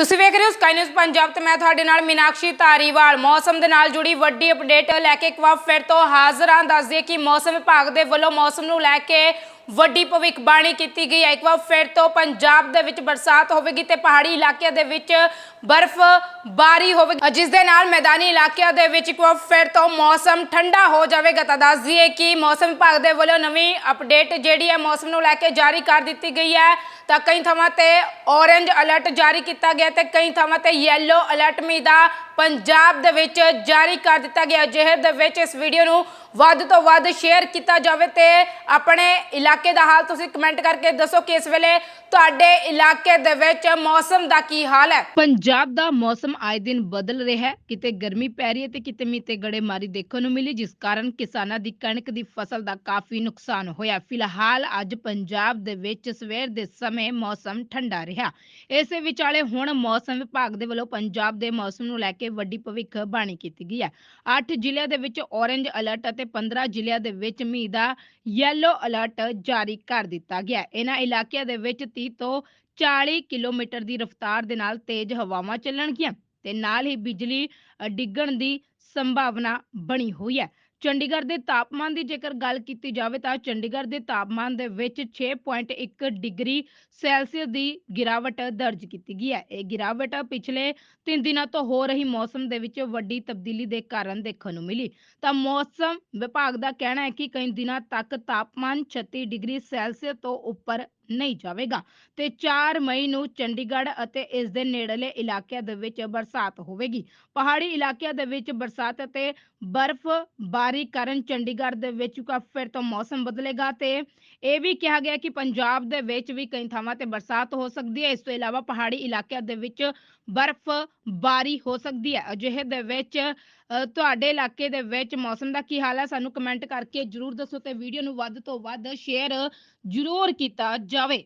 ਤੁਸੀਂ ਵੇਖ ਰਹੇ ਹੋ ਸਕਾਈ ਨਿਊਜ਼ ਪੰਜਾਬ ਤੇ ਮੈਂ ਤੁਹਾਡੇ ਨਾਲ ਮੀਨਾਕਸ਼ੀ ਧਾਰੀਵਾਲ। ਮੌਸਮ ਦੇ ਨਾਲ ਜੁੜੀ ਵੱਡੀ ਅਪਡੇਟ ਲੈ ਕੇ ਇੱਕ ਵਾਰ ਫਿਰ ਤੋਂ ਹਾਜ਼ਰ ਹਾਂ। ਦੱਸ ਦਈਏ ਕਿ ਮੌਸਮ ਵਿਭਾਗ ਦੇ ਵੱਲੋਂ ਮੌਸਮ ਨੂੰ ਲੈ ਕੇ ਵੱਡੀ ਭਵਿੱਖਬਾਣੀ ਕੀਤੀ ਗਈ ਹੈ। ਇੱਕ ਵਾਰ ਫਿਰ ਤੋਂ ਪੰਜਾਬ ਦੇ ਵਿੱਚ ਬਰਸਾਤ ਹੋਵੇਗੀ ਤੇ ਪਹਾੜੀ ਇਲਾਕਿਆਂ ਦੇ ਵਿੱਚ ਬਰਫ਼ ਬਾਰੀ ਹੋਵੇਗੀ ਜਿਸ ਦੇ ਨਾਲ ਮੈਦਾਨੀ ਇਲਾਕਿਆਂ ਦੇ ਵਿੱਚ ਇੱਕ ਵਾਰ ਫਿਰ ਤੋਂ ਮੌਸਮ ਠੰਡਾ ਹੋ ਜਾਵੇਗਾ। ਤਾਂ ਦੱਸ ਦਈਏ ਕਿ ਮੌਸਮ ਵਿਭਾਗ ਦੇ ਵੱਲੋਂ ਨਵੀਂ ਅਪਡੇਟ ਜਿਹੜੀ ਹੈ ਮੌਸਮ ਨੂੰ ਲੈ ਕੇ ਜਾਰੀ ਕਰ ਦਿੱਤੀ ਗਈ ਹੈ। ਤਾਂ ਕਈ ਥਾਵਾਂ ਤੇ ਔਰੇਂਜ ਅਲਰਟ ਜਾਰੀ ਕੀਤਾ ਗਿਆ ਤੇ ਕਈ ਥਾਵਾਂ ਤੇ ਯੈਲੋ ਅਲਰਟ ਮੀ ਦਾ ਪੰਜਾਬ ਦੇ ਵਿੱਚ ਜਾਰੀ ਕਰ ਦਿੱਤਾ ਗਿਆ। ਜਿਹੇ ਦੇ ਵਿੱਚ ਇਸ ਵੀਡੀਓ ਨੂੰ ਵੱਧ ਤੋਂ ਵੱਧ ਸ਼ੇਅਰ ਕੀਤਾ ਜਾਵੇ ਤੇ ਆਪਣੇ ਇਲਾਕੇ ਦਾ ਹਾਲ ਤੁਸੀਂ ਕਮੈਂਟ ਕਰਕੇ ਦੱਸੋ ਕਿ ਇਸ ਵੇਲੇ ਤੁਹਾਡੇ ਇਲਾਕੇ ਦੇ ਵਿੱਚ ਮੌਸਮ ਦਾ ਕੀ ਹਾਲ ਹੈ? ਪੰਜਾਬ ਦਾ ਮੌਸਮ ਆਏ ਦਿਨ ਬਦਲ ਰਿਹਾ ਹੈ। ਕਿਤੇ ਗਰਮੀ ਪੈ ਰਹੀ ਹੈ ਤੇ ਕਿਤੇ ਮੀਤੇ ਗੜੇਮਾਰੀ ਦੇਖਣ ਨੂੰ ਮਿਲੀ, ਜਿਸ ਕਾਰਨ ਕਿਸਾਨਾਂ ਦੀ ਕਣਕ ਦੀ ਫਸਲ ਦਾ ਕਾਫੀ ਨੁਕਸਾਨ ਹੋਇਆ। ਫਿਲਹਾਲ ਅੱਜ ਪੰਜਾਬ ਦੇ ਵਿੱਚ ਸਵੇਰ ਦੇ ਸਮੇਂ ਮੌਸਮ ਠੰਡਾ ਰਿਹਾ। ਇਸੇ ਵਿਚਾਲੇ ਹੁਣ ਮੌਸਮ ਵਿਭਾਗ ਦੇ ਵੱਲੋਂ ਪੰਜਾਬ ਦੇ ਮੌਸਮ ਨੂੰ ਲੈ ਕੇ ਵੱਡੀ ਭਵਿੱਖ ਬਾਣੀ ਕੀਤੀ ਗਈ ਹੈ। 8 ਜ਼ਿਲ੍ਹਿਆਂ ਦੇ ਵਿੱਚ ਔਰੇਂਜ ਅਲਰਟ ਅਤੇ 15 ਜ਼ਿਲ੍ਹਿਆਂ ਦੇ ਵਿੱਚ ਮੀਂਹ ਦਾ ਯੈਲੋ ਅਲਰਟ ਜਾਰੀ ਕਰ ਦਿੱਤਾ ਗਿਆ ਹੈ। ਇਹਨਾਂ ਇਲਾਕਿਆਂ ਦੇ ਵਿੱਚ 30 ਤੋਂ 40 ਕਿਲੋਮੀਟਰ ਦੀ ਰਫ਼ਤਾਰ ਦੇ ਨਾਲ ਤੇਜ਼ ਹਵਾਵਾਂ ਚੱਲਣਗੀਆਂ ਤੇ ਨਾਲ ਹੀ ਬਿਜਲੀ ਅ, ਡਿੱਗਣ ਦੀ ਸੰਭਾਵਨਾ ਬਣੀ ਹੋਈ ਹੈ ਚੰਡੀਗੜ੍ਹ ਦੇ ਤਾਪਮਾਨ ਦੀ ਜੇਕਰ ਗੱਲ ਕੀਤੀ ਜਾਵੇ ਤਾਂ ਚੰਡੀਗੜ੍ਹ ਦੇ ਤਾਪਮਾਨ ਦੇ ਵਿੱਚ 6.1 ਡਿਗਰੀ ਸੈਲਸੀਅਸ ਦੀ ਗਿਰਾਵਟ ਦਰਜ ਕੀਤੀ ਗਈ ਹੈ। ਇਹ ਗਿਰਾਵਟ ਪਿਛਲੇ 3 ਦਿਨਾਂ ਤੋਂ ਹੋ ਰਹੀ ਮੌਸਮ ਦੇ ਵਿੱਚ ਵੱਡੀ ਤਬਦੀਲੀ ਦੇ ਕਾਰਨ ਦੇਖਣ ਨੂੰ ਮਿਲੀ। ਤਾਂ ਮੌਸਮ ਵਿਭਾਗ ਦਾ ਕਹਿਣਾ ਹੈ ਕਿ ਕਈ ਦਿਨਾਂ ਤੱਕ ਤਾਪਮਾਨ 36 ਡਿਗਰੀ ਸੈਲਸੀਅਸ ਤੋਂ ਉੱਪਰ ਨਹੀਂ ਜਾਵੇਗਾ ਤੇ 4 ਮਈ ਨੂੰ ਚੰਡੀਗੜ੍ਹ ਅਤੇ ਇਸ ਦੇ ਨੇੜਲੇ ਇਲਾਕਿਆਂ ਦੇ ਵਿੱਚ ਬਰਸਾਤ ਹੋਵੇਗੀ। ਪਹਾੜੀ ਇਲਾਕਿਆਂ ਦੇ ਵਿੱਚ ਬਰਸਾਤ ਅਤੇ ਬਰਫ਼ ਬਾਰੀ ਕਾਰਨ ਚੰਡੀਗੜ੍ਹ ਦੇ ਵਿੱਚ ਕਾ ਫਿਰ ਤੋਂ ਮੌਸਮ ਬਦਲੇਗਾ ਤੇ ਇਹ ਵੀ ਕਿਹਾ ਗਿਆ ਕਿ ਪੰਜਾਬ ਦੇ ਵਿੱਚ ਵੀ ਕਈ ਥਾਵਾਂ ਤੇ ਬਰਸਾਤ ਹੋ ਸਕਦੀ ਹੈ। ਇਸ ਤੋਂ ਇਲਾਵਾ ਪਹਾੜੀ ਇਲਾਕਿਆਂ ਦੇ ਵਿੱਚ ਬਰਫ਼ ਬਾਰੀ ਹੋ ਸਕਦੀ ਹੈ। ਅਜਿਹੇ ਦੇ ਵਿੱਚ ਤੁਹਾਡੇ ਇਲਾਕੇ ਦੇ ਵਿੱਚ ਮੌਸਮ ਦਾ ਕੀ ਹਾਲ ਹੈ? ਸਾਨੂੰ ਕਮੈਂਟ ਕਰਕੇ ਜਰੂਰ ਦੱਸੋ ਤੇ ਵੀਡੀਓ ਨੂੰ ਵੱਧ ਤੋਂ ਵੱਧ ਸ਼ੇਅਰ ਜਰੂਰ ਕੀਤਾ ਜਾਵੇ।